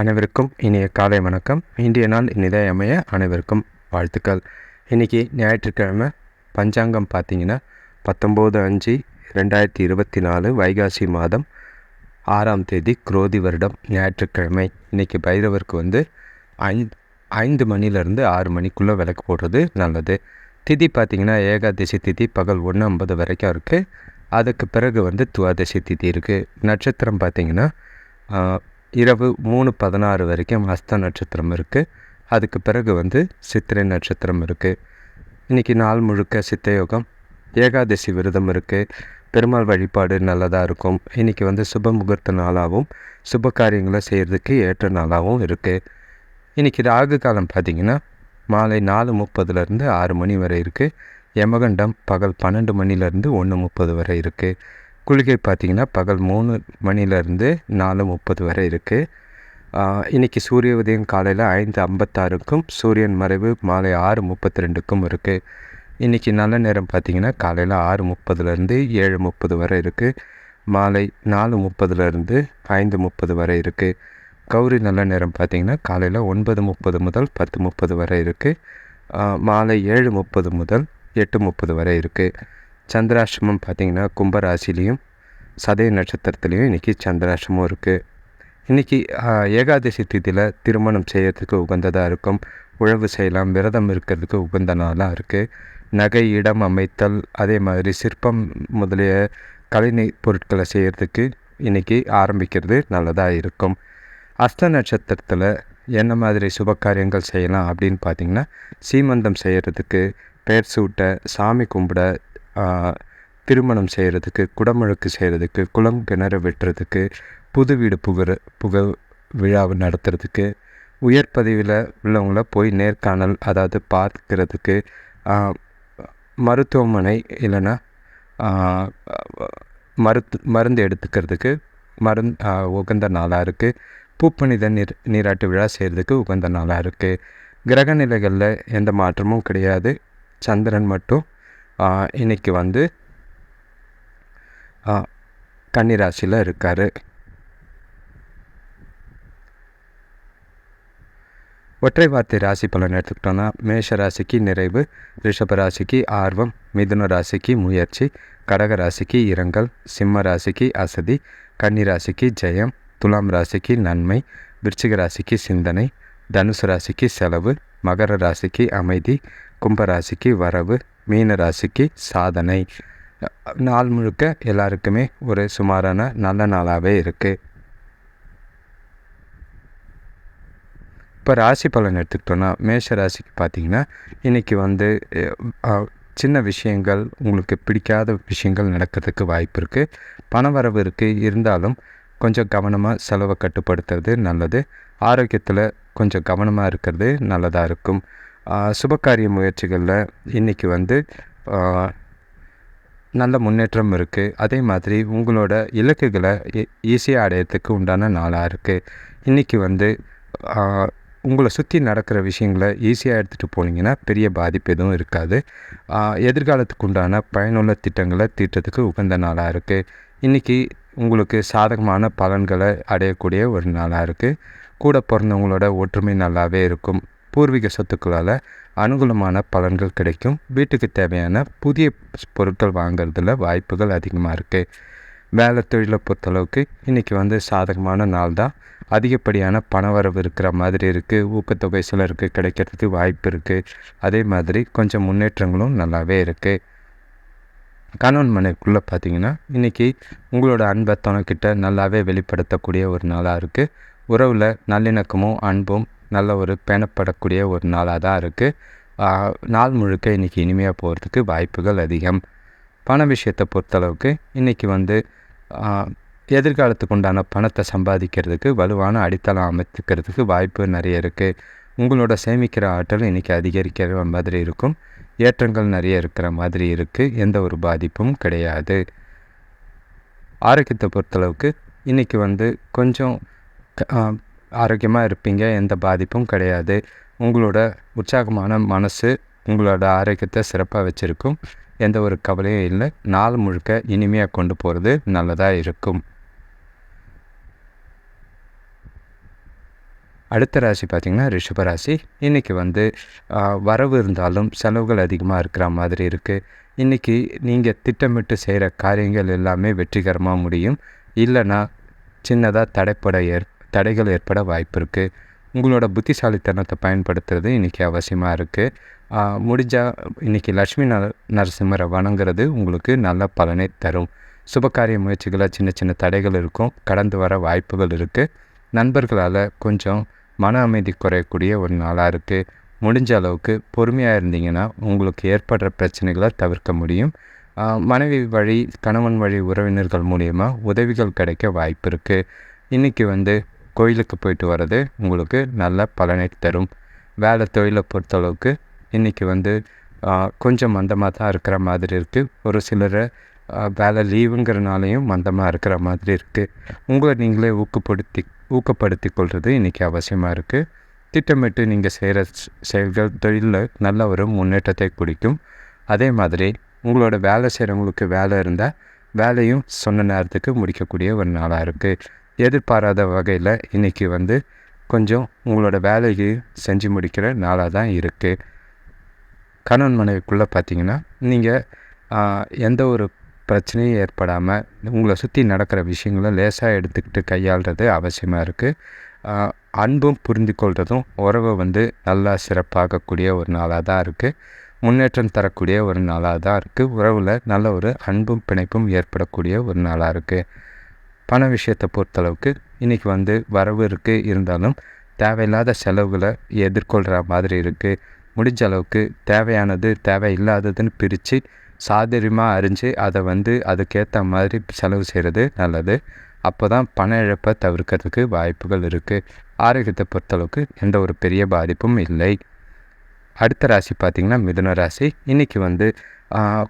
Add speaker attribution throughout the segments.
Speaker 1: அனைவருக்கும் இனிய காலை வணக்கம். இன்றைய நாள் இனிதே அமைய அனைவருக்கும் வாழ்த்துக்கள். இன்றைக்கி ஞாயிற்றுக்கிழமை பஞ்சாங்கம் பார்த்தீங்கன்னா பத்தொம்போது அஞ்சு ரெண்டாயிரத்தி இருபத்தி நாலு வைகாசி மாதம் ஆறாம் தேதி குரோதி வருடம் ஞாயிற்றுக்கிழமை. இன்றைக்கி பைரவருக்கு வந்து ஐந்து ஐந்து மணிலேருந்து ஆறு மணிக்குள்ளே விளக்கு போடுறது நல்லது. திதி பார்த்திங்கன்னா ஏகாதசி திதி பகல் ஒன்று ஐம்பது வரைக்கும் இருக்குது அதுக்கு பிறகு வந்து துவாதசி திதி இருக்குது நட்சத்திரம் பார்த்திங்கன்னா இரவு மூணு பதினாறு வரைக்கும் ஹஸ்த நட்சத்திரம் இருக்குது அதுக்கு பிறகு வந்து சித்திரை நட்சத்திரம் இருக்குது இன்றைக்கி நாள் முழுக்க சித்தயோகம் ஏகாதசி விரதம் இருக்குது பெருமாள் வழிபாடு நல்லதாக இருக்கும். இன்றைக்கி வந்து சுப முகூர்த்த நாளாகவும் சுப காரியங்களை செய்கிறதுக்கு ஏற்ற நாளாகவும் இருக்குது இன்றைக்கி ராகு காலம் பார்த்திங்கன்னா மாலை நாலு முப்பதுலேருந்து ஆறு மணி வரை இருக்குது யமகண்டம் பகல் பன்னெண்டு மணிலேருந்து ஒன்று முப்பது வரை இருக்குது குளிகை பார்த்திங்கன்னா பகல் மூணு மணிலேருந்து நாலு முப்பது வரை இருக்குது இன்றைக்கி சூரிய உதயம் காலையில் ஐந்து ஐம்பத்தாறுக்கும் சூரியன் மறைவு மாலை ஆறு முப்பத்தி ரெண்டுக்கும் இருக்குது இன்றைக்கி நல்ல நேரம் பார்த்திங்கன்னா காலையில் ஆறு முப்பதுலேருந்து ஏழு முப்பது வரை இருக்குது மாலை நாலு முப்பதுலேருந்து ஐந்து முப்பது வரை இருக்குது கௌரி நல்ல நேரம் பார்த்திங்கன்னா காலையில் ஒன்பது முப்பது முதல் பத்து முப்பது வரை இருக்குது மாலை ஏழு முப்பது முதல் எட்டு முப்பது வரை இருக்குது சந்திராஷ்டமம் பார்த்திங்கன்னா கும்பராசிலையும் சதய நட்சத்திரத்துலேயும் இன்றைக்கி சந்திராஷ்டமம் இருக்குது இன்றைக்கி ஏகாதசி திதியில் திருமணம் செய்யறதுக்கு உகந்ததாக இருக்கும். உழவு செய்யலாம் விரதம் இருக்கிறதுக்கு உகந்த நாளாக இருக்குது நகை இடம் அமைத்தல் அதே மாதிரி சிற்பம் முதலிய கலைநை பொருட்களை செய்கிறதுக்கு இன்றைக்கி ஆரம்பிக்கிறது நல்லதாக இருக்கும். அஸ்த நட்சத்திரத்தில் என்ன மாதிரி சுப காரியங்கள் செய்யலாம் அப்படின்னு பார்த்திங்கன்னா சீமந்தம் செய்கிறதுக்கு பெயர் சூட்ட சாமி கும்பிட திருமணம் செய்கிறதுக்கு குடமுழுக்கு செய்கிறதுக்கு குளம் கிணறு வெட்டுறதுக்கு புது வீடு புகிற புக விழாவை நடத்துறதுக்கு உயர் பதவியில் உள்ளவங்கள போய் நேர்காணல் அதாவது பார்க்கிறதுக்கு மருத்துவமனை இல்லைன்னா மருத்து மருந்து எடுத்துக்கிறதுக்கு மருந் உகந்த நாளாக இருக்குது பூப்பணித நீர் நீராட்டு விழா செய்கிறதுக்கு உகந்த நாளாக இருக்குது கிரக நிலைகளில் எந்த மாற்றமும் கிடையாது. சந்திரன் மட்டும் இன்றைக்கி வந்து கன்னிராசியில் இருக்கார். ஒற்றை வார்த்தை ராசி பலன் எடுத்துக்கிட்டோன்னா மேஷ ராசிக்கு நிறைவு ரிஷப ராசிக்கு ஆர்வம் மிதுன ராசிக்கு முயற்சி கடக ராசிக்கு இரங்கல் சிம்ம ராசிக்கு அசதி கன்னி ராசிக்கு ஜெயம் துலாம் ராசிக்கு நன்மை விருச்சிக ராசிக்கு சிந்தனை தனுசு ராசிக்கு செலவு மகர ராசிக்கு அமைதி கும்பராசிக்கு வரவு மீன ராசிக்கு சாதனை. நாள் முழுக்க எல்லாருக்குமே ஒரு சுமாரான நல்ல நாளாகவே இருக்குது இப்போ ராசி பலன் எடுத்துக்கிட்டோன்னா மேஷ ராசிக்கு பார்த்தீங்கன்னா இன்றைக்கி வந்து சின்ன விஷயங்கள் உங்களுக்கு பிடிக்காத விஷயங்கள் நடக்கிறதுக்கு வாய்ப்பு இருக்குது பண வரவு இருக்குது இருந்தாலும் கொஞ்சம் கவனமாக செலவை கட்டுப்படுத்துறது நல்லது. ஆரோக்கியத்தில் கொஞ்சம் கவனமாக இருக்கிறது நல்லதாக இருக்கும். சுபகாரிய முயற்சிகளில் இன்றைக்கி வந்து நல்ல முன்னேற்றம் இருக்குது அதே மாதிரி உங்களோட இலக்குகளை ஈஸியாக அடையிறதுக்கு உண்டான நாளாக இருக்குது இன்றைக்கி வந்து உங்களை சுற்றி நடக்கிற விஷயங்களை ஈஸியாக எடுத்துகிட்டு போனீங்கன்னா பெரிய பாதிப்பு எதுவும் இருக்காது. எதிர்காலத்துக்கு உண்டான பயனுள்ள திட்டங்களை தீட்டுறதுக்கு உகந்த நாளாக இருக்குது இன்றைக்கி உங்களுக்கு சாதகமான பலன்களை அடையக்கூடிய ஒரு நாளாக இருக்குது கூட பிறந்தவங்களோட ஒற்றுமை நல்லாவே இருக்கும். பூர்வீக சொத்துக்களால் அனுகூலமான பலன்கள் கிடைக்கும். வீட்டுக்கு தேவையான புதிய பொருட்கள் வாங்கிறதுல வாய்ப்புகள் அதிகமாக இருக்குது வேலை தொழிலை பொறுத்தளவுக்கு இன்றைக்கி வந்து சாதகமான நாள் தான். அதிகப்படியான பணவரவு இருக்கிற மாதிரி இருக்குது ஊக்கத்தொகை சிலருக்கு கிடைக்கிறதுக்கு வாய்ப்பு இருக்குது அதே மாதிரி கொஞ்சம் முன்னேற்றங்களும் நல்லாவே இருக்குது கணவன் மனைவிக்குள்ளே பார்த்தீங்கன்னா இன்றைக்கி உங்களோட அன்பை துணைக்கிட்ட நல்லாவே வெளிப்படுத்தக்கூடிய ஒரு நாளாக இருக்குது உறவில் நல்லிணக்கமும் அன்பும் நல்ல ஒரு பேணப்படக்கூடிய ஒரு நாளாக தான் இருக்குது நாள் முழுக்க இன்றைக்கி இனிமையாக போகிறதுக்கு வாய்ப்புகள் அதிகம். பண விஷயத்தை பொறுத்தளவுக்கு இன்றைக்கி வந்து எதிர்காலத்துக்கு உண்டான பணத்தை சம்பாதிக்கிறதுக்கு வலுவான அடித்தளம் அமைத்துக்கிறதுக்கு வாய்ப்பு நிறைய இருக்குது உங்களோட சேமிக்கிற ஆற்றல் இன்றைக்கி அதிகரிக்கிற மாதிரி இருக்கும். ஏற்றங்கள் நிறைய இருக்கிற மாதிரி இருக்குது எந்த ஒரு பாதிப்பும் கிடையாது. ஆரோக்கியத்தை பொறுத்தளவுக்கு இன்றைக்கி வந்து கொஞ்சம் ஆரோக்கியமாக இருப்பீங்க எந்த பாதிப்பும் கிடையாது. உங்களோட உற்சாகமான மனசு உங்களோட ஆரோக்கியத்தை சிறப்பாக வச்சுருக்கும். எந்த ஒரு கவலையும் இல்லை. நாள் முழுக்க இனிமையாக கொண்டு போகிறது நல்லதாக இருக்கும். அடுத்த ராசி பார்த்திங்கன்னா ரிஷபராசி இன்றைக்கி வந்து வரவு இருந்தாலும் செலவுகள் அதிகமாக இருக்கிற மாதிரி இருக்குது இன்றைக்கி நீங்கள் திட்டமிட்டு செய்கிற காரியங்கள் எல்லாமே வெற்றிகரமாக முடியும். இல்லைன்னா சின்னதாக தடைப்பட ஏற் தடைகள் ஏற்பட வாய்ப்பு இருக்குது உங்களோட புத்திசாலித்தனத்தை பயன்படுத்துறது இன்றைக்கி அவசியமாக இருக்குது முடிஞ்சால் இன்றைக்கி லக்ஷ்மி நர நரசிம்மரை வணங்குறது உங்களுக்கு நல்ல பலனை தரும். சுபகாரிய முயற்சிகளில் சின்ன சின்ன தடைகள் இருக்கும். கடந்து வர வாய்ப்புகள் இருக்குது நண்பர்களால் கொஞ்சம் மன அமைதி குறையக்கூடிய ஒரு நாளாக இருக்குது முடிஞ்ச அளவுக்கு பொறுமையாக இருந்தீங்கன்னா உங்களுக்கு ஏற்படுற பிரச்சனைகளை தவிர்க்க முடியும். மனைவி வழி கணவன் வழி உறவினர்கள் மூலிமா உதவிகள் கிடைக்க வாய்ப்பு இருக்குது இன்றைக்கி வந்து கோயிலுக்கு போயிட்டு வர்றது உங்களுக்கு நல்ல பலனை தரும். வேலை தொழிலை பொறுத்தளவுக்கு இன்றைக்கி வந்து கொஞ்சம் மந்தமாக தான் இருக்கிற மாதிரி இருக்குது ஒரு சிலரை வேலை லீவுங்கிறனாலையும் மந்தமாக இருக்கிற மாதிரி இருக்குது உங்களை நீங்களே ஊக்கப்படுத்தி ஊக்கப்படுத்தி கொள்வது இன்றைக்கி அவசியமாக இருக்குது திட்டமிட்டு நீங்கள் செய்கிற செயல்கள் தொழிலில் நல்ல ஒரு முன்னேற்றத்தை குறிக்கும் அதே மாதிரி உங்களோட வேலை செய்கிறவங்களுக்கு வேலை இருந்தால் வேலையும் சொன்ன நேரத்துக்கு முடிக்கக்கூடிய ஒரு நாளாக இருக்குது எதிர்பாராத வகையில் இன்றைக்கி வந்து கொஞ்சம் உங்களோட வேலையை செஞ்சு முடிக்கிற நாளாக தான் இருக்குது கணவன் மனைவிக்குள்ளே பார்த்தீங்கன்னா நீங்கள் எந்த ஒரு பிரச்சனையும் ஏற்படாமல் உங்களை சுற்றி நடக்கிற விஷயங்களை லேசாக எடுத்துக்கிட்டு கையாளுறது அவசியமாக இருக்குது அன்பும் புரிந்து கொள்வதும் உறவை வந்து நல்லா சிறப்பாகக்கூடிய ஒரு நாளாக தான் இருக்குது முன்னேற்றம் தரக்கூடிய ஒரு நாளாக தான் இருக்குது உறவில் நல்ல ஒரு அன்பும் பிணைப்பும் ஏற்படக்கூடிய ஒரு நாளாக இருக்குது பண விஷயத்தை பொறுத்தளவுக்கு இன்றைக்கி வந்து வரவு இருக்குது இருந்தாலும் தேவையில்லாத செலவுகளை எதிர்கொள்கிற மாதிரி இருக்குது முடிஞ்ச அளவுக்கு தேவையானது தேவையில்லாததுன்னு பிரித்து சாதுரியமாக அறிஞ்சு அதை வந்து அதுக்கேற்ற மாதிரி செலவு செய்கிறது நல்லது. அப்போ தான் பண இழப்பை தவிர்க்கிறதுக்கு வாய்ப்புகள் இருக்குது ஆரோக்கியத்தை பொறுத்தளவுக்கு எந்த ஒரு பெரிய பாதிப்பும் இல்லை. அடுத்த ராசி பார்த்திங்கன்னா மிதுன ராசி. இன்றைக்கி வந்து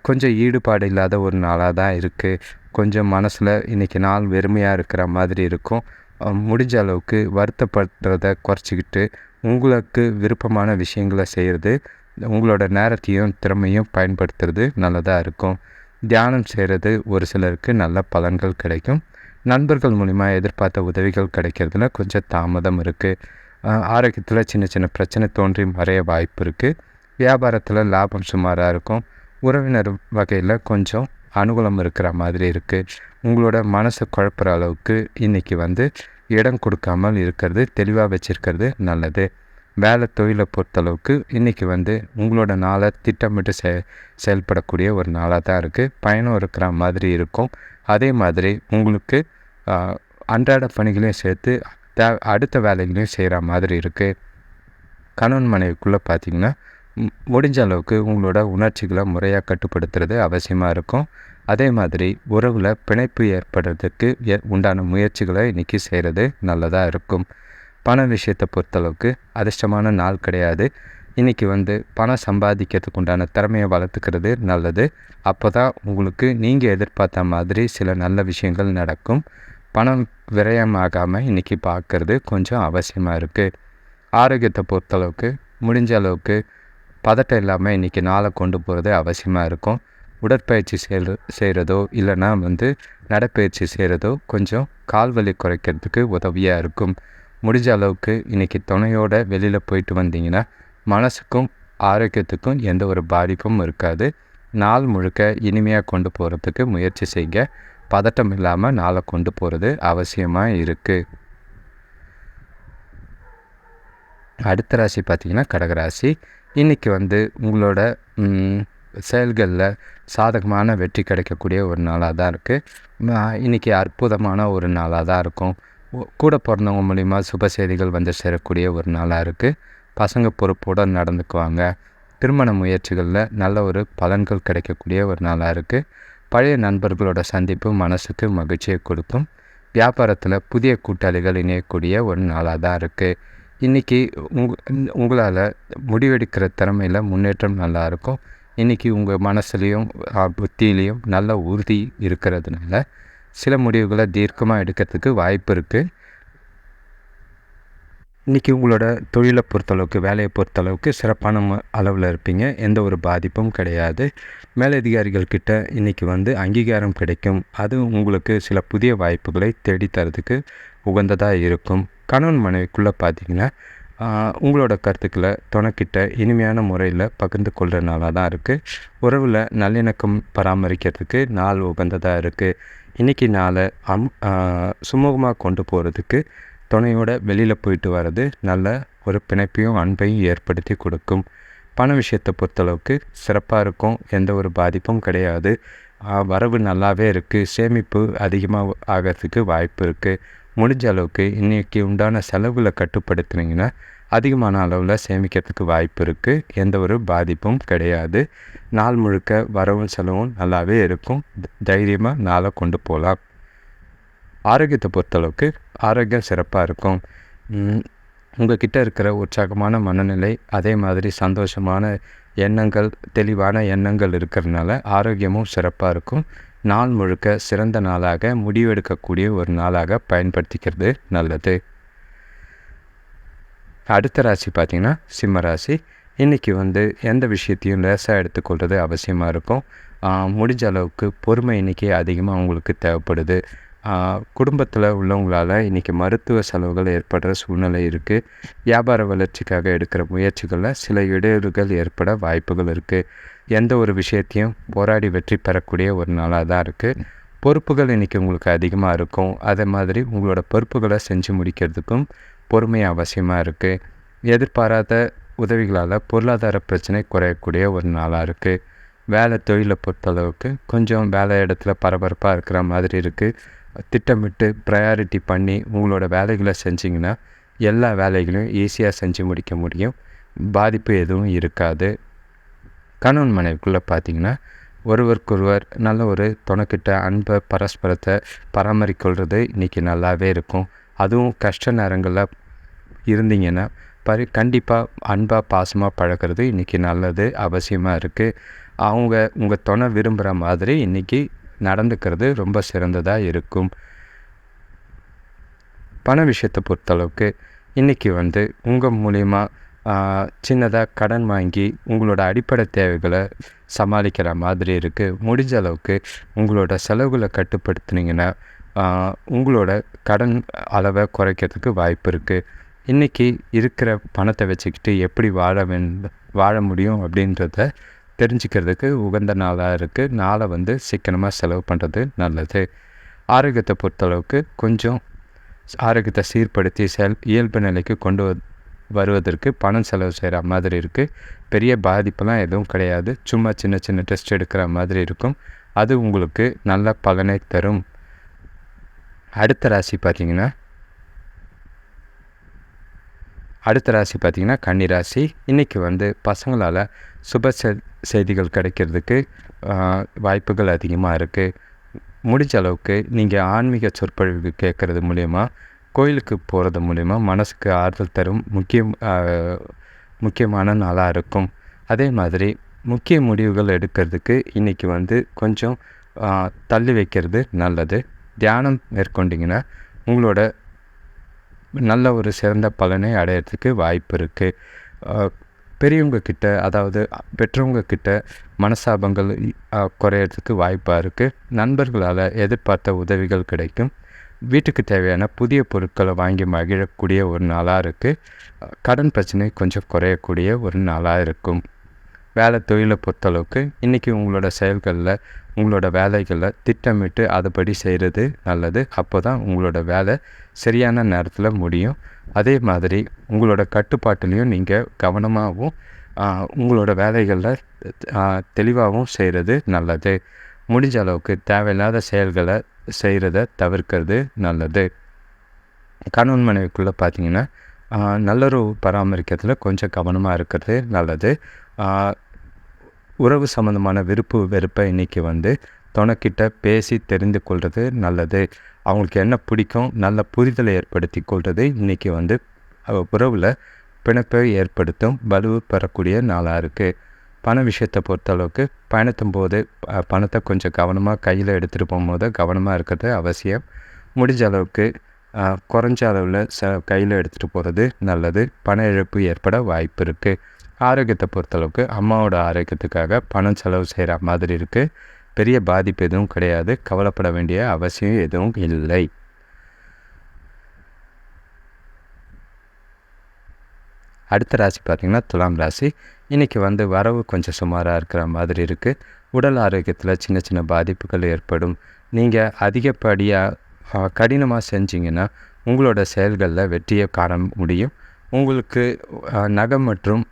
Speaker 1: கொஞ்சம் ஈடுபாடு இல்லாத ஒரு நாளாக தான் இருக்குது கொஞ்சம் மனசில் இன்றைக்கி நாள் வெறுமையாக இருக்கிற மாதிரி இருக்கும். முடிஞ்ச அளவுக்கு வருத்தப்படுறத குறைச்சிக்கிட்டு உங்களுக்கு விருப்பமான விஷயங்களை செய்கிறது உங்களோட நேரத்தையும் திறமையும் பயன்படுத்துறது நல்லதாக இருக்கும். தியானம் செய்கிறது ஒரு சிலருக்கு நல்ல பலன்கள் கிடைக்கும். நண்பர்கள் மூலிமா எதிர்பார்த்த உதவிகள் கிடைக்கிறதுல கொஞ்சம் தாமதம் இருக்குது ஆரோக்கியத்தில் சின்ன சின்ன பிரச்சனை தோன்றி மறைய வாய்ப்பு இருக்குது வியாபாரத்தில் லாபம் சுமாராக இருக்கும். உறவினர் வகையில் கொஞ்சம் அனுகூலம் இருக்கிற மாதிரி இருக்குது உங்களோட மனசை குழப்புற அளவுக்கு இன்றைக்கி வந்து இடம் கொடுக்காமல் இருக்கிறது தெளிவாக வச்சுருக்கிறது நல்லது. வேலை தொழிலை பொறுத்தளவுக்கு இன்றைக்கி வந்து உங்களோட நாளை திட்டமிட்டு செ செயல்படக்கூடிய ஒரு நாளாக தான் இருக்குது பயணம் இருக்கிற மாதிரி இருக்கும். அதே மாதிரி உங்களுக்கு அன்றாட பணிகளையும் சேர்த்து தே அடுத்த வேலைகளையும் செய்கிற மாதிரி இருக்குது கணவன் மனைவிக்குள்ளே பார்த்தீங்கன்னா முடிஞ்ச அளவுக்கு உங்களோட உணர்ச்சிகளை முறையாக கட்டுப்படுத்துறது அவசியமாக இருக்கும். அதே மாதிரி உறவில் பிணைப்பு ஏற்படுறதுக்கு ஏ- உண்டான முயற்சிகளை இன்றைக்கி செய்கிறது நல்லதாக இருக்கும். பண விஷயத்தை பொறுத்தளவுக்கு அதிர்ஷ்டமான நாள் கிடையாது. இன்றைக்கி வந்து பணம் சம்பாதிக்கிறதுக்கு உண்டான திறமையை வளர்த்துக்கிறது நல்லது. அப்போ தான் உங்களுக்கு நீங்கள் எதிர்பார்த்த மாதிரி சில நல்ல விஷயங்கள் நடக்கும். பணம் விரயமாகாமல் இன்றைக்கி பார்க்குறது கொஞ்சம் அவசியமாக இருக்குது ஆரோக்கியத்தை பொறுத்தளவுக்கு முடிஞ்ச அளவுக்கு பதட்டம் இல்லாமல் இன்றைக்கி நாளை கொண்டு போகிறது அவசியமாக இருக்கும். உடற்பயிற்சி செய்கிற செய்கிறதோ இல்லைன்னா வந்து நடைப்பயிற்சி செய்கிறதோ கொஞ்சம் கால் வலி குறைக்கிறதுக்கு உதவியாக இருக்கும். முடிஞ்ச அளவுக்கு இன்றைக்கி துணையோட வெளியில் போயிட்டு வந்தீங்கன்னா மனசுக்கும் ஆரோக்கியத்துக்கும் எந்த ஒரு பாதிப்பும் இருக்காது. நாள் முழுக்க இனிமையாக கொண்டு போகிறதுக்கு முயற்சி செய்ய பதட்டம் இல்லாமல் நாளை கொண்டு போகிறது அவசியமாக இருக்குது அடுத்த ராசி பார்த்திங்கன்னா கடகராசி. இன்றைக்கி வந்து உங்களோட செயல்களில் சாதகமான வெற்றி கிடைக்கக்கூடிய ஒரு நாளாக தான் இருக்குது இன்றைக்கி அற்புதமான ஒரு நாளாக தான் இருக்கும். கூட பிறந்தவங்க மூலிமா சுப செய்திகள் வந்து சேரக்கூடிய ஒரு நாளாக இருக்குது பசங்க பொறுப்போடு நடந்துக்குவாங்க. திருமண முயற்சிகளில் நல்ல ஒரு பலன்கள் கிடைக்கக்கூடிய ஒரு நாளாக இருக்குது பழைய நண்பர்களோட சந்திப்பு மனசுக்கு மகிழ்ச்சியை கொடுக்கும். வியாபாரத்தில் புதிய கூட்டாளிகள் இணையக்கூடிய ஒரு நாளாக தான் இருக்குது இன்றைக்கி உங் உங்களால் முடிவெடுக்கிற திறமையில் முன்னேற்றம் நல்லா இருக்கும் இன்றைக்கி உங்கள் மனசுலேயும் புத்தியிலையும் நல்ல உறுதி இருக்கிறதுனால சில முடிவுகளை தீர்க்கமாக எடுக்கிறதுக்கு வாய்ப்பு இருக்குது இன்றைக்கி உங்களோட தொழிலை பொறுத்தளவுக்கு வேலையை பொறுத்தளவுக்கு சிறப்பான ம- அளவில் இருப்பீங்க. எந்த ஒரு பாதிப்பும் கிடையாது. மேலதிகாரிகள்கிட்ட இன்றைக்கி வந்து அங்கீகாரம் கிடைக்கும். அது உங்களுக்கு சில புதிய வாய்ப்புகளை தேடித்தரதுக்கு உகந்ததாக இருக்கும். கணவன் மனைவிக்குள்ளே பார்த்தீங்கன்னா உங்களோட கருத்துக்களை துணைக்கிட்ட இனிமையான முறையில் பகிர்ந்து கொள்கிற நாளாக தான் இருக்குது உறவில் நல்லிணக்கம் பராமரிக்கிறதுக்கு நாள் உகந்ததாக இருக்குது இன்றைக்கி நாளை அம் சுமூகமாக கொண்டு போகிறதுக்கு துணையோட வெளியில் போயிட்டு வர்றது நல்ல ஒரு பிணைப்பையும் அன்பையும் ஏற்படுத்தி கொடுக்கும். பண விஷயத்தை பொறுத்தளவுக்கு சிறப்பாக இருக்கும். எந்த ஒரு பாதிப்பும் கிடையாது. வரவு நல்லாவே இருக்குது சேமிப்பு அதிகமாக ஆகிறதுக்கு வாய்ப்பு இருக்குது முடிஞ்ச அளவுக்கு இன்றைக்கி உண்டான செலவுகளை கட்டுப்படுத்துனீங்கன்னா அதிகமான அளவில் சேமிக்கிறதுக்கு வாய்ப்பு இருக்குது எந்த ஒரு பாதிப்பும் கிடையாது. நாள் முழுக்க வரவும் செலவும் நல்லாவே இருக்கும். தைரியமாக நாளை கொண்டு போகலாம் ஆரோக்கியத்தை பொறுத்தளவுக்கு ஆரோக்கியம் சிறப்பாக இருக்கும். உங்கள்கிட்ட இருக்கிற உற்சாகமான மனநிலை அதே மாதிரி சந்தோஷமான எண்ணங்கள் தெளிவான எண்ணங்கள் இருக்கிறதுனால ஆரோக்கியமும் சிறப்பாக இருக்கும். நாள் முழுக்க சிறந்த நாளாக முடிவெடுக்கக்கூடிய ஒரு நாளாக பயன்படுத்திக்கிறது நல்லது. அடுத்த ராசி பார்த்திங்கன்னா சிம்ம ராசி. இன்றைக்கி வந்து எந்த விஷயத்தையும் லேசாக எடுத்துக்கொள்வது அவசியமாக இருக்கும். ஆஹ் முடிஞ்ச அளவுக்கு பொறுமை இன்றைக்கி அதிகமாக உங்களுக்கு தேவைப்படுது. குடும்பத்தில் உள்ளவங்களால் இன்றைக்கி மருத்துவ செலவுகள் ஏற்படுற சூழ்நிலை இருக்குது வியாபார வளர்ச்சிக்காக எடுக்கிற முயற்சிகளில் சில இடையூறுகள் ஏற்பட வாய்ப்புகள் இருக்குது எந்த ஒரு விஷயத்தையும் போராடி வெற்றி பெறக்கூடிய ஒரு நாளாக தான் இருக்குது பொறுப்புகள் இன்றைக்கி உங்களுக்கு அதிகமாக இருக்கும். அதே மாதிரி உங்களோட பொறுப்புகளை செஞ்சு முடிக்கிறதுக்கும் பொறுமை அவசியமாக இருக்குது எதிர்பாராத உதவிகளால் பொருளாதார பிரச்சனை குறையக்கூடிய ஒரு நாளாக இருக்குது வேலை தொழிலை பொறுத்தளவுக்கு கொஞ்சம் வேலை இடத்துல பரபரப்பாக இருக்கிற மாதிரி இருக்குது திட்டமிட்டு ப்ரையாரிட்டி பண்ணி உங்களோட வேலைகளை செஞ்சிங்கன்னா எல்லா வேலைகளையும் ஈஸியாக செஞ்சு முடிக்க முடியும். பாதிப்பு எதுவும் இருக்காது. கணவன் மனைவிக்குள்ளே பார்த்தீங்கன்னா ஒருவருக்கொருவர் நல்ல ஒரு துணைக்கிட்ட அன்பை பரஸ்பரத்தை பராமரிக்கொள்வது இன்றைக்கி நல்லாவே இருக்கும். அதுவும் கஷ்ட நேரங்களில் இருந்தீங்கன்னா பரி கண்டிப்பாக அன்பாக பாசமாக பழகிறது இன்றைக்கி நல்லது அவசியமாக இருக்குது அவங்க உங்கள் துணை விரும்புகிற மாதிரி இன்றைக்கி நடந்துக்கிறது ரொம்ப சிறந்ததாக இருக்கும். பண விஷயத்தை பொறுத்தளவுக்கு இன்றைக்கி வந்து உங்கள் மூலிமா சின்னதாக கடன் வாங்கி உங்களோட அடிப்படை தேவைகளை சமாளிக்கிற மாதிரி இருக்குது முடிஞ்ச அளவுக்கு உங்களோட செலவுகளை கட்டுப்படுத்துனீங்கன்னா உங்களோட கடன் அளவை குறைக்கிறதுக்கு வாய்ப்பு இருக்குது இன்றைக்கி இருக்கிற பணத்தை வச்சுக்கிட்டு எப்படி வாழ வேண்டும் வாழ முடியும் அப்படின்றத தெரிஞ்சுக்கிறதுக்கு உகந்த நாளாக இருக்குது நாளை வந்து சீக்கிரமாக செலவு பண்ணுறது நல்லது. ஆரோக்கியத்தை பொறுத்தளவுக்கு கொஞ்சம் ஆரோக்கியத்தை சீர்படுத்தி செல் இயல்பு நிலைக்கு கொண்டு வருவதற்கு பணம் செலவு செய்கிற மாதிரி இருக்குது பெரிய பாதிப்பெல்லாம் எதுவும் கிடையாது. சும்மா சின்ன சின்ன டெஸ்ட் எடுக்கிற மாதிரி இருக்கும். அது உங்களுக்கு நல்ல பலனை தரும். அடுத்த ராசி பார்த்தீங்கன்னா அடுத்த ராசி பார்த்தீங்கன்னா கன்னிராசி இன்றைக்கி வந்து பசங்களால் சுப செ- செய்திகள் கிடைக்கிறதுக்கு வாய்ப்புகள் அதிகமாக இருக்குது முடிஞ்ச அளவுக்கு நீங்கள் ஆன்மீக சொற்பொழிவு கேட்குறது மூலயமா கோயிலுக்கு போகிறது மூலயமா மனசுக்கு ஆறுதல் தரும். முக்கியம் முக்கியமான நாளாக இருக்கும். அதே மாதிரி முக்கிய முடிவுகள் எடுக்கிறதுக்கு இன்றைக்கி வந்து கொஞ்சம் தள்ளி வைக்கிறது நல்லது. தியானம் மேற்கொண்டிங்கன்னா உங்களோட நல்ல ஒரு சிறந்த பலனை அடையிறதுக்கு வாய்ப்பு இருக்குது பெரியவங்கக்கிட்ட அதாவது பெற்றவங்கக்கிட்ட மனசாபங்கள் குறையிறதுக்கு குறையறதுக்கு வாய்ப்பாக இருக்குது நண்பர்களால் எதிர்பார்த்த உதவிகள் கிடைக்கும். வீட்டுக்கு தேவையான புதிய பொருட்களை வாங்கி மகிழக்கூடிய ஒரு நாளாக இருக்குது கடன் பிரச்சனை கொஞ்சம் குறையக்கூடிய ஒரு நாளாக இருக்கும். வேலை தொழிலை பொறுத்தளவுக்கு இன்றைக்கி உங்களோட செயல்களில் உங்களோட வேலைகளில் திட்டமிட்டு அதுபடி செய்கிறது நல்லது. அப்போ தான் உங்களோட வேலை சரியான நேரத்தில் முடியும். அதே மாதிரி உங்களோட கட்டுப்பாட்டுலேயும் நீங்கள் கவனமாகவும் உங்களோட வேலைகளில் தெளிவாகவும் செய்கிறது நல்லது. முடிஞ்ச அளவுக்கு தேவையில்லாத செயல்களை செய்கிறத தவிர்க்கிறது நல்லது. கணவன் மனைவிக்குள்ளே பார்த்தீங்கன்னா நல்லுறவு பராமரிக்கிறதுல கொஞ்சம் கவனமாக இருக்கிறது நல்லது. உறவு சம்மந்தமான விருப்பு வெறுப்பை இன்றைக்கி வந்து துணைக்கிட்ட பேசி தெரிந்து கொள்வது நல்லது. அவங்களுக்கு என்ன பிடிக்கும் நல்ல புரிதலை ஏற்படுத்தி கொள்வது இன்றைக்கி வந்து உறவில் பிணைப்பை ஏற்படுத்தும் வலுவு பெறக்கூடிய நாளாக இருக்குது பண விஷயத்தை பொறுத்தளவுக்கு பயணத்தும் போது பணத்தை கொஞ்சம் கவனமாக கையில் எடுத்துகிட்டு போகும்போது கவனமாக இருக்கிறது அவசியம். முடிஞ்ச அளவுக்கு குறைஞ்ச அளவில் ச கையில் எடுத்துகிட்டு போகிறது நல்லது. பண இழப்பு ஏற்பட வாய்ப்பு இருக்குது ஆரோக்கியத்தை பொறுத்தளவுக்கு அம்மாவோட ஆரோக்கியத்துக்காக பணம் செலவு செய்கிற மாதிரி இருக்குது பெரிய பாதிப்பு எதுவும் கிடையாது. கவலைப்பட வேண்டிய அவசியம் எதுவும் இல்லை. அடுத்த ராசி பார்த்திங்கன்னா துலாம் ராசி. இன்றைக்கி வந்து வரவு கொஞ்சம் சுமாராக இருக்கிற மாதிரி இருக்குது உடல் ஆரோக்கியத்தில் சின்ன சின்ன பாதிப்புகள் ஏற்படும். நீங்கள் அதிகப்படியாக கடினமாக செஞ்சிங்கன்னா உங்களோட செயல்களில் வெற்றியை காண முடியும். உங்களுக்கு நகம் மற்றும்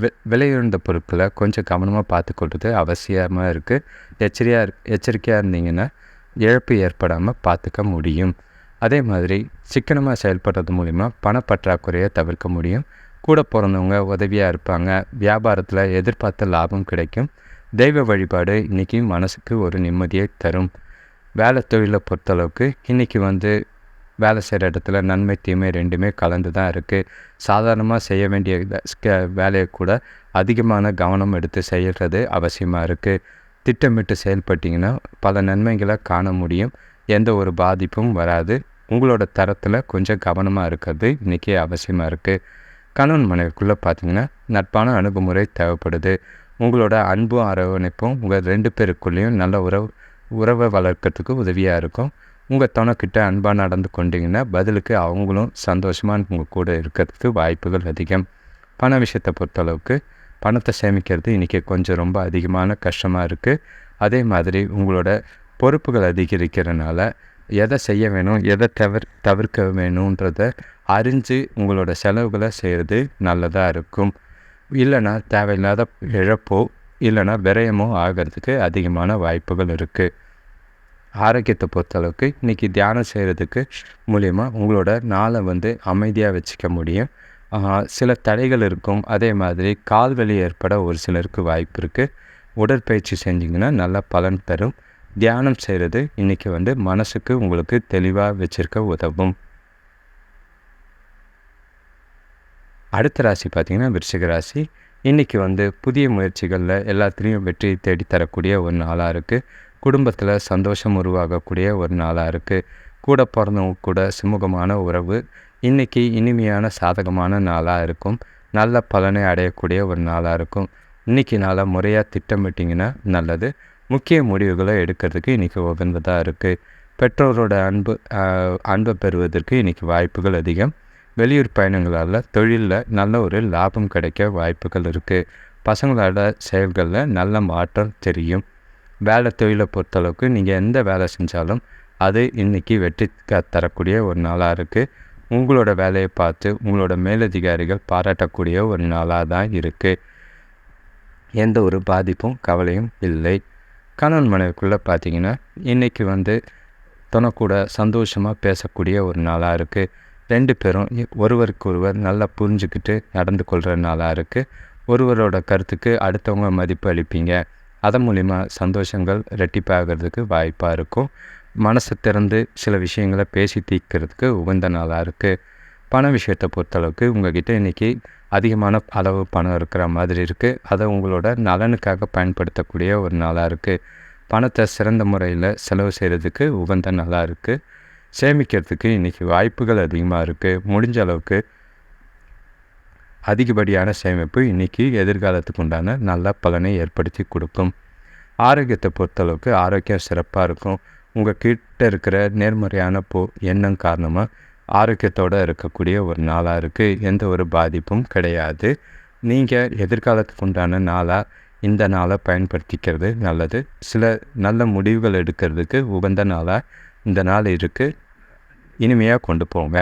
Speaker 1: வெ விலையுறந்த பொருட்களை கொஞ்சம் கவனமாக பார்த்துக்கொள்வது அவசியமாக இருக்குது எச்சரியாக எச்சரிக்கையாக இருந்தீங்கன்னா இழப்பு ஏற்படாமல் பார்த்துக்க முடியும். அதே மாதிரி சிக்கனமாக செயல்படுறது மூலிமா பணப்பற்றாக்குறையை தவிர்க்க முடியும். கூட பிறந்தவங்க உதவியாக இருப்பாங்க. வியாபாரத்தில் எதிர்பார்த்த லாபம் கிடைக்கும். தெய்வ வழிபாடு இன்றைக்கி மனசுக்கு ஒரு நிம்மதியை தரும். வேலை தொழிலை பொறுத்தளவுக்கு இன்றைக்கி வந்து வேலை செய்கிற இடத்துல நன்மை தீமை ரெண்டுமே கலந்து தான் இருக்குது சாதாரணமாக செய்ய வேண்டிய வேலையை கூட அதிகமான கவனம் எடுத்து செய்கிறது அவசியமாக இருக்குது திட்டமிட்டு செயல்பட்டிங்கன்னா பல நன்மைகளை காண முடியும். எந்த ஒரு பாதிப்பும் வராது. உங்களோட தரத்தில் கொஞ்சம் கவனமாக இருக்கிறது இன்றைக்கி அவசியமாக இருக்குது கணவன் மனைவிக்குள்ளே பார்த்திங்கன்னா நட்பான அணுகுமுறை தேவைப்படுது. உங்களோட அன்பும் அரவணைப்பும் உங்கள் ரெண்டு பேருக்குள்ளேயும் நல்ல உறவு உறவை வளர்க்கறதுக்கு உதவியாக இருக்கும். உங்கள் தனக்கிட்ட அன்பாக நடந்து கொண்டீங்கன்னா பதிலுக்கு அவங்களும் சந்தோஷமாக உங்கள் கூட இருக்கிறதுக்கு வாய்ப்புகள் அதிகம். பண விஷயத்தை பொறுத்தளவுக்கு பணத்தை சேமிக்கிறது இன்றைக்கி கொஞ்சம் ரொம்ப அதிகமான கஷ்டமாக இருக்குது அதே மாதிரி உங்களோட பொறுப்புகள் அதிகரிக்கிறனால எதை செய்ய வேணும் எதை தவிர தவிர்க்க வேணுன்றத அறிஞ்சு உங்களோட செலவுகளை செய்கிறது நல்லதாக இருக்கும். இல்லைன்னா தேவையில்லாத இழப்போ இல்லைன்னா விரயமோ ஆகிறதுக்கு அதிகமான வாய்ப்புகள் இருக்குது ஆரோக்கியத்தை பொறுத்தளவுக்கு இன்றைக்கி தியானம் செய்கிறதுக்கு மூலிமா உங்களோட நாளை வந்து அமைதியாக வச்சுக்க முடியும். சில தடைகள் இருக்கும். அதே மாதிரி கால் வலி ஏற்பட ஒரு சிலருக்கு வாய்ப்பு இருக்குது உடற்பயிற்சி செஞ்சிங்கன்னா நல்ல பலன் தரும். தியானம் செய்கிறது இன்றைக்கி வந்து மனசுக்கு உங்களுக்கு தெளிவாக வச்சுருக்க உதவும். அடுத்த ராசி பார்த்திங்கன்னா விருச்சிக ராசி. இன்றைக்கி வந்து புதிய முயற்சிகளில் எல்லாத்துலேயும் வெற்றி தேடித்தரக்கூடிய ஒரு நாளாக இருக்குது குடும்பத்தில் சந்தோஷம் உருவாகக்கூடிய ஒரு நாளாக இருக்குது கூட பிறந்தவங்க கூட சுமூகமான உறவு. இன்றைக்கி இனிமையான சாதகமான நாளாக இருக்கும். நல்ல பலனை அடையக்கூடிய ஒரு நாளாக இருக்கும். இன்றைக்கி நாளாக முறையாக திட்டமிட்டிங்கன்னா நல்லது. முக்கிய முடிவுகளை எடுக்கிறதுக்கு இன்றைக்கி உகந்ததாக இருக்குது பெற்றோரோட அன்பு அன்பை பெறுவதற்கு இன்றைக்கி வாய்ப்புகள் அதிகம். வெளியூர் பயணங்களால் தொழிலில் நல்ல ஒரு லாபம் கிடைக்க வாய்ப்புகள் இருக்குது பசங்களோட செயல்களில் நல்ல மாற்றம் தெரியும். வேலை தொழிலை பொறுத்தளவுக்கு நீங்கள் எந்த வேலை செஞ்சாலும் அது இன்றைக்கி வெற்றி தரக்கூடிய ஒரு நாளாக இருக்குது உங்களோட வேலையை பார்த்து உங்களோட மேலதிகாரிகள் பாராட்டக்கூடிய ஒரு நாளாக தான் இருக்குது எந்த ஒரு பாதிப்பும் கவலையும் இல்லை. கணவன் மனைவிக்குள்ளே பார்த்தீங்கன்னா இன்றைக்கி வந்து துணக்கூட சந்தோஷமாக பேசக்கூடிய ஒரு நாளாக இருக்குது ரெண்டு பேரும் ஒருவருக்கு ஒருவர் நல்லா புரிஞ்சுக்கிட்டு நடந்து கொள்கிற நாளாக இருக்குது ஒருவரோட கருத்துக்கு அடுத்தவங்க மதிப்பு அளிப்பீங்க. அதன் மூலிமா சந்தோஷங்கள் ரெட்டிப்பாகிறதுக்கு வாய்ப்பாக இருக்கும். மனசை திறந்து சில விஷயங்களை பேசி தீர்க்கிறதுக்கு உகந்த நாளாக இருக்குது பண விஷயத்தை பொறுத்தளவுக்கு உங்கள்கிட்ட இன்றைக்கி அதிகமான அளவு பணம் இருக்கிற மாதிரி இருக்குது அதை உங்களோட நலனுக்காக பயன்படுத்தக்கூடிய ஒரு நாளாக இருக்குது பணத்தை சிறந்த முறையில் செலவு செய்கிறதுக்கு உகந்த நாளாக இருக்குது சேமிக்கிறதுக்கு இன்றைக்கி வாய்ப்புகள் அதிகமாக இருக்குது முடிஞ்ச அளவுக்கு அதிகப்படியான சேமிப்பு இன்றைக்கி எதிர்காலத்துக்கு உண்டான நல்ல பலனை ஏற்படுத்தி கொடுக்கும். ஆரோக்கியத்தை பொறுத்தளவுக்கு ஆரோக்கியம் சிறப்பாக இருக்கும். உங்கள் கிட்ட இருக்கிற நேர்மறையான போ எண்ணம் காரணமாக ஆரோக்கியத்தோடு இருக்கக்கூடிய ஒரு நாளாக இருக்குது எந்த ஒரு பாதிப்பும் கிடையாது. நீங்கள் எதிர்காலத்துக்கு உண்டான நாளாக இந்த நாளை பயன்படுத்திக்கிறது நல்லது. சில நல்ல முடிவுகள் எடுக்கிறதுக்கு உகந்த நாளாக இந்த நாள் இருக்குது இனிமையாக கொண்டு போங்க.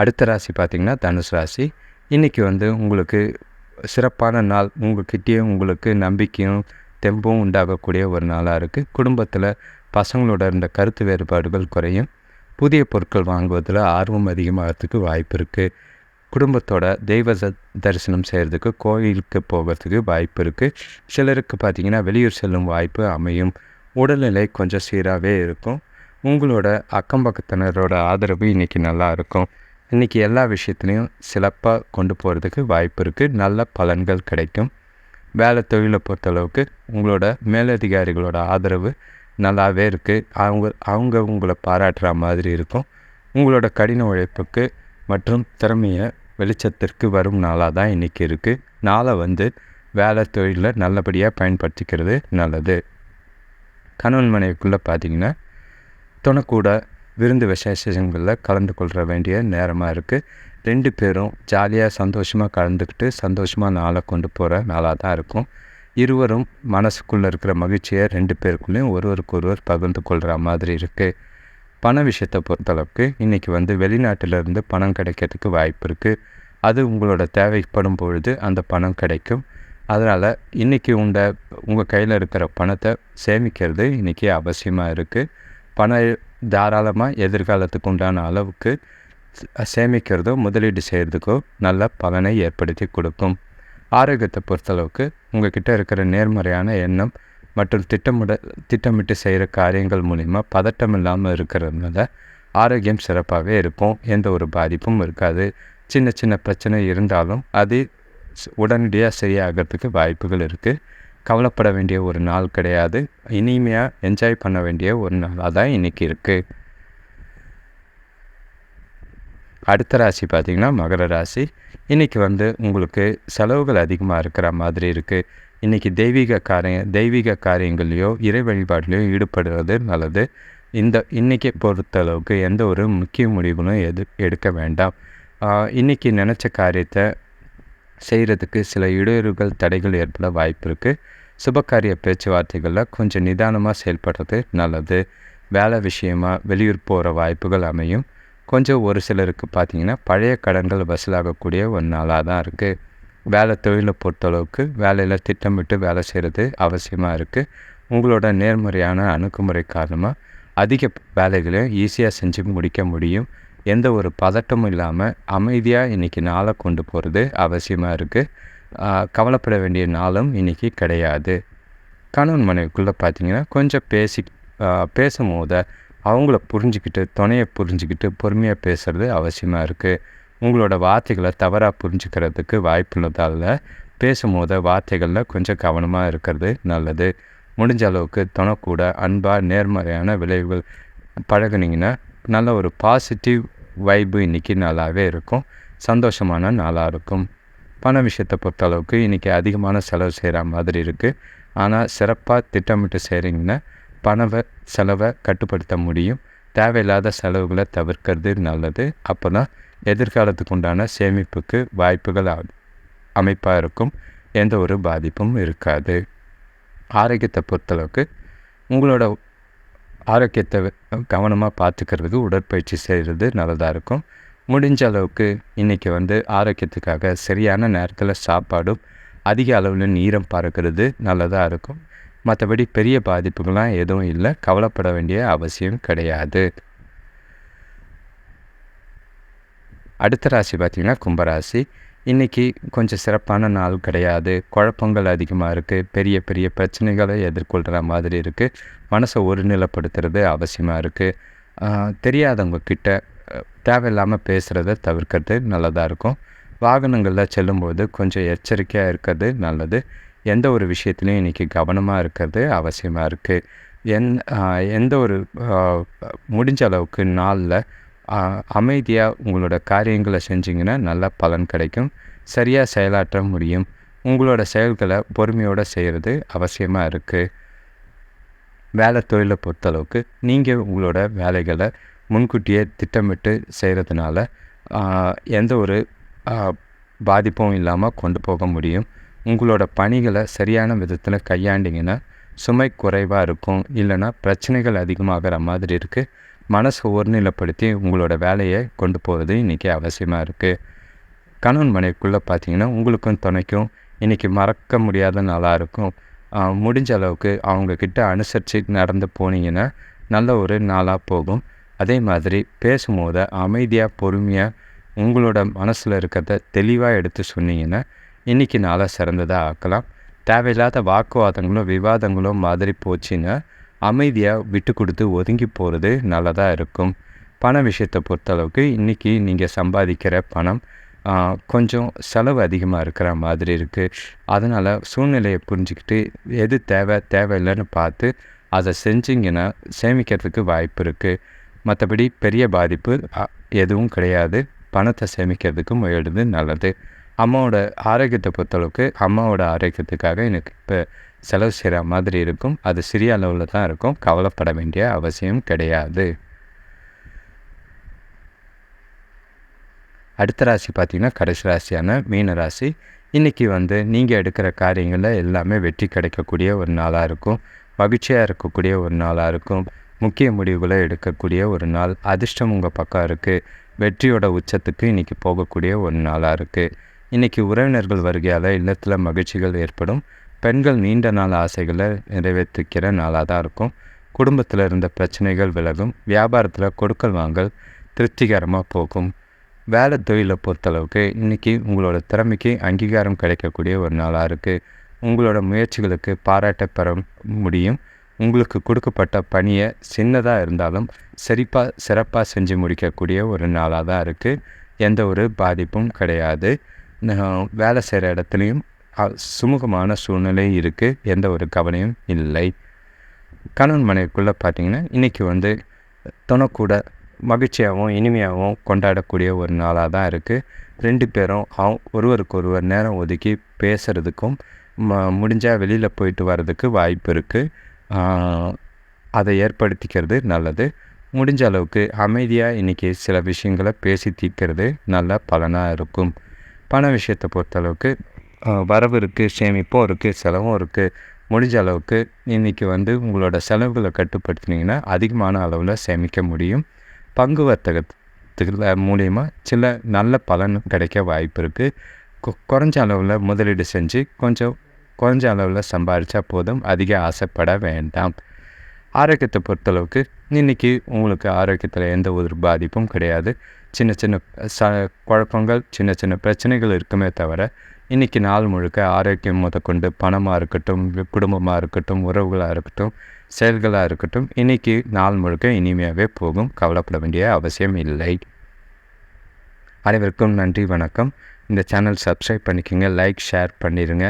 Speaker 1: அடுத்த ராசி பார்த்திங்கன்னா தனுசு ராசி. இன்றைக்கி வந்து உங்களுக்கு சிறப்பான நாள். உங்கள்கிட்டயே உங்களுக்கு நம்பிக்கையும் தெம்பும் உண்டாகக்கூடிய ஒரு நாளாக இருக்குது குடும்பத்தில் பசங்களோட இருந்த கருத்து வேறுபாடுகள் குறையும். புதிய பொருட்கள் வாங்குவதில் ஆர்வம் அதிகமாகிறதுக்கு வாய்ப்பு இருக்குது குடும்பத்தோட தெய்வ தரிசனம் செய்கிறதுக்கு கோயிலுக்கு போகிறதுக்கு வாய்ப்பு இருக்குது சிலருக்கு பார்த்திங்கன்னா வெளியூர் செல்லும் வாய்ப்பு அமையும். உடல்நிலை கொஞ்சம் சீராகவே இருக்கும். உங்களோட அக்கம் பக்கத்தினரோட ஆதரவு இன்றைக்கி நல்லா இருக்கும். இன்றைக்கி எல்லா விஷயத்துலையும் சிறப்பாக கொண்டு போகிறதுக்கு வாய்ப்பு இருக்குது நல்ல பலன்கள் கிடைக்கும். வேலை தொழிலை பொறுத்தளவுக்கு உங்களோட மேலதிகாரிகளோட ஆதரவு நல்லாவே இருக்குது அவங்க அவங்க உங்களை பாராட்டுற மாதிரி இருக்கும். உங்களோட கடின உழைப்புக்கு மற்றும் திறமையை வெளிச்சத்திற்கு வரும் நாளாக தான் இன்றைக்கி இருக்குது நாளை வந்து வேலை தொழிலில் நல்லபடியாக பயன்படுத்திக்கிறது நல்லது. கணவன் மனைவிக்குள்ளே பார்த்தீங்கன்னா துணைக்கூட விருந்து விசேஷங்களில் கலந்து கொள்கிற வேண்டிய நேரமாக இருக்குது ரெண்டு பேரும் ஜாலியாக சந்தோஷமாக கலந்துக்கிட்டு சந்தோஷமாக நாளை கொண்டு போகிற நாளாக தான் இருக்கும். இருவரும் மனசுக்குள்ளே இருக்கிற மகிழ்ச்சியை ரெண்டு பேருக்குள்ளேயும் ஒருவருக்கு ஒருவர் பகிர்ந்து கொள்கிற மாதிரி இருக்குது பண விஷயத்தை பொறுத்தளவுக்கு இன்றைக்கி வந்து வெளிநாட்டிலேருந்து பணம் கிடைக்கிறதுக்கு வாய்ப்பு இருக்குது அது உங்களோட தேவைப்படும் பொழுது அந்த பணம் கிடைக்கும். அதனால் இன்றைக்கி உண்ட உங்கள் கையில் இருக்கிற பணத்தை சேமிக்கிறது இன்றைக்கி அவசியமாக இருக்குது பணம் தாராளமாக எதிர்காலத்துக்கு உண்டான அளவுக்கு சேமிக்கிறதோ முதலீடு செய்கிறதுக்கோ நல்ல பலனை ஏற்படுத்தி கொடுக்கும். ஆரோக்கியத்தை பொறுத்தளவுக்கு உங்ககிட்ட இருக்கிற நேர்மறையான எண்ணம் மற்றும் திட்டமிட திட்டமிட்டு செய்கிற காரியங்கள் மூலிமா பதட்டம் இல்லாமல் இருக்கிறதுனால ஆரோக்கியம் சிறப்பாகவே இருக்கும். எந்த ஒரு பாதிப்பும் இருக்காது. சின்ன சின்ன பிரச்சனை இருந்தாலும் அது உடனடியாக சரியாகிறதுக்கு வாய்ப்புகள் இருக்குது கவலைப்பட வேண்டிய ஒரு நாள் கிடையாது. இனிமையாக என்ஜாய் பண்ண வேண்டிய ஒரு நாளாக தான் இன்றைக்கி இருக்குது அடுத்த ராசி பார்த்திங்கன்னா மகர ராசி. இன்றைக்கி வந்து உங்களுக்கு செலவுகள் அதிகமாக இருக்கிற மாதிரி இருக்குது இன்றைக்கி தெய்வீக காரிய தெய்வீக காரியங்கள்லையோ இறை வழிபாடுலையோ ஈடுபடுறது நல்லது. இந்த இன்றைக்கி பொறுத்தளவுக்கு எந்த ஒரு முக்கிய முடிவுகளும் எது எடுக்க வேண்டாம். இன்றைக்கி நினச்ச காரியத்தை செய்கிறதுக்கு சில இடையூறுகள் தடைகள் ஏற்பட வாய்ப்பு இருக்குது சுபகாரிய பேச்சுவார்த்தைகளில் கொஞ்சம் நிதானமாக செயல்படுறது நல்லது. வேலை விஷயமாக வெளியூர் போகிற வாய்ப்புகள் அமையும். கொஞ்சம் ஒரு சிலருக்கு பார்த்திங்கன்னா பழைய கடன்கள் வசூலாகக்கூடிய ஒரு நாளாக தான் இருக்குது வேலை தொழிலை பொறுத்தளவுக்கு வேலையில் திட்டமிட்டு வேலை செய்கிறது அவசியமாக இருக்குது உங்களோட நேர்முறையான அணுகுமுறை காரணமாக அதிக வேலைகளையும் ஈஸியாக செஞ்சு முடிக்க முடியும். எந்த ஒரு பதட்டமும் இல்லாமல் அமைதியாக இன்றைக்கி நாளை கொண்டு போகிறது அவசியமாக இருக்குது கவலைப்பட வேண்டிய நாளும் இன்றைக்கி கிடையாது. கணவன் மனைவிக்குள்ளே பார்த்திங்கன்னா கொஞ்சம் பேசி பேசும்போது அவங்கள புரிஞ்சுக்கிட்டு துணையை புரிஞ்சுக்கிட்டு பொறுமையாக பேசுகிறது அவசியமாக இருக்குது உங்களோட வார்த்தைகளை தவறாக புரிஞ்சுக்கிறதுக்கு வாய்ப்புள்ளதால் பேசும்போது வார்த்தைகளில் கொஞ்சம் கவனமாக இருக்கிறது நல்லது. முடிஞ்ச அளவுக்கு துணை கூட அன்பாக நேர்மறையான விளைவுகள் பழகுனீங்கன்னா நல்ல ஒரு பாசிட்டிவ் வைப்பு இன்றைக்கி நல்லாவே இருக்கும். சந்தோஷமான நாளாக இருக்கும். பண விஷயத்தை பொறுத்தளவுக்கு இன்றைக்கி அதிகமான செலவு செய்கிற மாதிரி இருக்குது ஆனால் சிறப்பாக திட்டமிட்டு செய்கிறீங்கன்னா பணவை செலவை கட்டுப்படுத்த முடியும். தேவையில்லாத செலவுகளை தவிர்க்கிறது நல்லது. அப்போ தான் எதிர்காலத்துக்கு உண்டான சேமிப்புக்கு வாய்ப்புகள் அமைப்பாக இருக்கும். எந்த ஒரு பாதிப்பும் இருக்காது. ஆரோக்கியத்தை பொறுத்தளவுக்கு உங்களோட ஆரோக்கியத்தை கவனமாக பார்த்துக்கிறதுக்கு உடற்பயிற்சி செய்கிறது நல்லதாக இருக்கும். முடிஞ்ச அளவுக்கு இன்றைக்கி வந்து ஆரோக்கியத்துக்காக சரியான நேரத்தில் சாப்பாடும் அதிக அளவில் நீரம் பறக்கிறது நல்லதாக இருக்கும். மற்றபடி பெரிய பாதிப்புகள்லாம் எதுவும் இல்லை. கவலைப்பட வேண்டிய அவசியம் கிடையாது. அடுத்த ராசி பார்த்திங்கன்னா கும்பராசி. இன்றைக்கி கொஞ்சம் சிறப்பான நாள் கிடையாது. குழப்பங்கள் அதிகமாக இருக்குது பெரிய பெரிய பிரச்சனைகளை எதிர்கொள்கிற மாதிரி இருக்குது மனசை ஒருநிலைப்படுத்துறது அவசியமாக இருக்குது தெரியாதவங்க கிட்ட தேவையில்லாமல் பேசுகிறத தவிர்க்கிறது நல்லதாக இருக்கும். வாகனங்களில் செல்லும்போது கொஞ்சம் எச்சரிக்கையாக இருக்கிறது நல்லது. எந்த ஒரு விஷயத்துலையும் இன்றைக்கி கவனமாக இருக்கிறது அவசியமாக இருக்குது எந் எந்த ஒரு முடிஞ்ச அளவுக்கு நாளில் அமைதியாக உங்களோட காரியங்களை செஞ்சிங்கன்னா நல்ல பலன் கிடைக்கும். சரியாக செயலாற்ற முடியும். உங்களோட செயல்களை பொறுமையோடு செய்கிறது அவசியமாக இருக்குது வேலை தொழிலை பொறுத்தளவுக்கு நீங்கள் உங்களோட வேலைகளை முன்கூட்டியே திட்டமிட்டு செய்கிறதுனால எந்த ஒரு பாதிப்பும் இல்லாமல் கொண்டு போக முடியும். உங்களோட பணிகளை சரியான விதத்தில் கையாண்டிங்கன்னா சுமை குறைவாக இருக்கும். இல்லைன்னா பிரச்சனைகள் அதிகமாகிற மாதிரி இருக்குது மனசை ஒருநிலைப்படுத்தி உங்களோட வேலையை கொண்டு போகிறது இன்றைக்கி அவசியமாக இருக்குது கணவன் மனைவிக்குள்ளே பார்த்தீங்கன்னா உங்களுக்கும் துணைக்கும் இன்றைக்கி மறக்க முடியாத நாளாக இருக்கும். முடிஞ்ச அளவுக்கு அவங்கக்கிட்ட அனுசரித்து நடந்து போனீங்கன்னா நல்ல ஒரு நாளாக போகும். அதே மாதிரி பேசும்போது அமைதியாக பொறுமையாக உங்களோட மனசில் இருக்கிறத தெளிவாக எடுத்து சொன்னீங்கன்னா இன்றைக்கி நாளாக சிறந்ததாக ஆக்கலாம். தேவையில்லாத வாக்குவாதங்களும் விவாதங்களும் மாதிரி போச்சுன்னா அமைதியாக விட்டு கொடுத்து ஒதுங்கி போகிறது நல்லதாக இருக்கும். பண விஷயத்தை பொறுத்தளவுக்கு இன்றைக்கி நீங்கள் சம்பாதிக்கிற பணம் கொஞ்சம் செலவு அதிகமாக இருக்கிற மாதிரி இருக்குது அதனால் சூழ்நிலையை புரிஞ்சுக்கிட்டு எது தேவை தேவையில்லைன்னு பார்த்து அதை செஞ்சிங்கன்னா சேமிக்கிறதுக்கு வாய்ப்பு இருக்குது மற்றபடி பெரிய பாதிப்பு எதுவும் கிடையாது. பணத்தை சேமிக்கிறதுக்கு முயலுது நல்லது. அம்மாவோட ஆரோக்கியத்தை பொறுத்தளவுக்கு அம்மாவோட ஆரோக்கியத்துக்காக எனக்கு இப்போ செலவு செய்கிற மாதிரி இருக்கும். அது சிறிய அளவில் தான் இருக்கும். கவலைப்பட வேண்டிய அவசியம் கிடையாது. அடுத்த ராசி பார்த்திங்கன்னா கடைசி ராசியான மீன ராசி. இன்றைக்கி வந்து நீங்கள் எடுக்கிற காரியங்களில் எல்லாமே வெற்றி கிடைக்கக்கூடிய ஒரு நாளாக இருக்கும். மகிழ்ச்சியாக இருக்கக்கூடிய ஒரு நாளாக இருக்கும். முக்கிய முடிவுகளை எடுக்கக்கூடிய ஒரு நாள். அதிர்ஷ்டம் உங்கள் பக்கம் இருக்குது வெற்றியோட உச்சத்துக்கு இன்றைக்கி போகக்கூடிய ஒரு நாளாக இருக்குது இன்றைக்கி உறவினர்கள் வருகையால் இல்லத்தில் மகிழ்ச்சிகள் ஏற்படும். பெண்கள் நீண்ட நாள் ஆசைகளை நிறைவேற்றிக்கிற நாளாக தான் இருக்கும். குடும்பத்தில் இருந்த பிரச்சனைகள் விலகும். வியாபாரத்தில் கொடுக்கல் வாங்கல் திருப்திகரமாக போகும். வேலை தொழிலை பொறுத்தளவுக்கு இன்றைக்கி உங்களோட திறமைக்கு அங்கீகாரம் கிடைக்கக்கூடிய ஒரு நாளாக இருக்குது உங்களோட முயற்சிகளுக்கு பாராட்ட பெற முடியும். உங்களுக்கு கொடுக்கப்பட்ட பணியை சின்னதாக இருந்தாலும் சரிப்பாக சிறப்பாக செஞ்சு முடிக்கக்கூடிய ஒரு நாளாக தான் இருக்குது எந்த ஒரு பாதிப்பும் கிடையாது. வேலை செய்கிற இடத்துலையும் சுமூகமான சூழ்நிலை இருக்குது எந்த ஒரு கவனையும் இல்லை. கணவன் மனைவிக்குள்ளே பார்த்திங்கன்னா இன்றைக்கி வந்து துணக்கூட மகிழ்ச்சியாகவும் இனிமையாகவும் கொண்டாடக்கூடிய ஒரு நாளாக தான் இருக்குது ரெண்டு பேரும் அவ ஒருவருக்கு ஒருவர் நேரம் ஒதுக்கி பேசுகிறதுக்கும் ம முடிஞ்சால் வெளியில் போயிட்டு வர்றதுக்கு வாய்ப்பு இருக்குது அதை ஏற்படுத்திக்கிறது நல்லது. முடிஞ்ச அளவுக்கு அமைதியாக இன்றைக்கி சில விஷயங்களை பேசி தீர்க்கிறது நல்ல பலனாக இருக்கும். பண விஷயத்தை பொறுத்தளவுக்கு வரவு இருக்குது சேமிப்பும் இருக்குது செலவும் இருக்குது முடிஞ்ச அளவுக்கு இன்றைக்கி வந்து உங்களோட செலவுகளை கட்டுப்படுத்தினீங்கன்னா அதிகமான அளவில் சேமிக்க முடியும். பங்கு வர்த்தகத்தில் மூலிமா சில நல்ல பலன் கிடைக்க வாய்ப்பு இருக்குது குறைஞ்ச அளவில் முதலீடு செஞ்சு கொஞ்சம் குறைஞ்ச அளவில் சம்பாதிச்சா போதும் அதிக ஆசைப்பட வேண்டாம். ஆரோக்கியத்தை பொறுத்தளவுக்கு இன்றைக்கி உங்களுக்கு ஆரோக்கியத்தில் எந்த ஒரு பாதிப்பும் கிடையாது. சின்ன சின்ன ச குழப்பங்கள் சின்ன சின்ன பிரச்சனைகள் இருக்குமே தவிர இன்றைக்கி நாள் முழுக்க ஆரோக்கியம் முதற்கொண்டு பணமாக இருக்கட்டும் குடும்பமாக இருக்கட்டும் உறவுகளாக இருக்கட்டும் செயல்களாக இருக்கட்டும் இன்றைக்கி நாள் முழுக்க இனிமையாகவே போகும். கவலைப்பட வேண்டிய அவசியம் இல்லை. அனைவருக்கும் நன்றி வணக்கம். இந்த சேனல் சப்ஸ்கிரைப் பண்ணிக்கோங்க லைக் ஷேர் பண்ணிடுங்க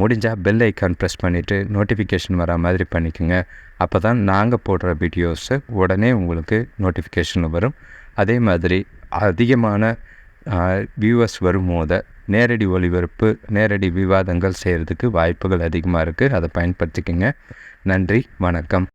Speaker 1: முடிஞ்சால் பெல் ஐக்கான் ப்ரெஸ் பண்ணிவிட்டு நோட்டிஃபிகேஷன் வர மாதிரி பண்ணிக்கோங்க. அப்போ தான் நாங்கள் போடுற வீடியோஸு உடனே உங்களுக்கு நோட்டிஃபிகேஷன் வரும். அதே மாதிரி அதிகமான வியூவர்ஸ் வரும்போது நேரடி ஒளிபரப்பு நேரடி விவாதங்கள் செய்கிறதுக்கு வாய்ப்புகள் அதிகமாக இருக்குது அதை பயன்படுத்திக்கங்க. நன்றி வணக்கம்.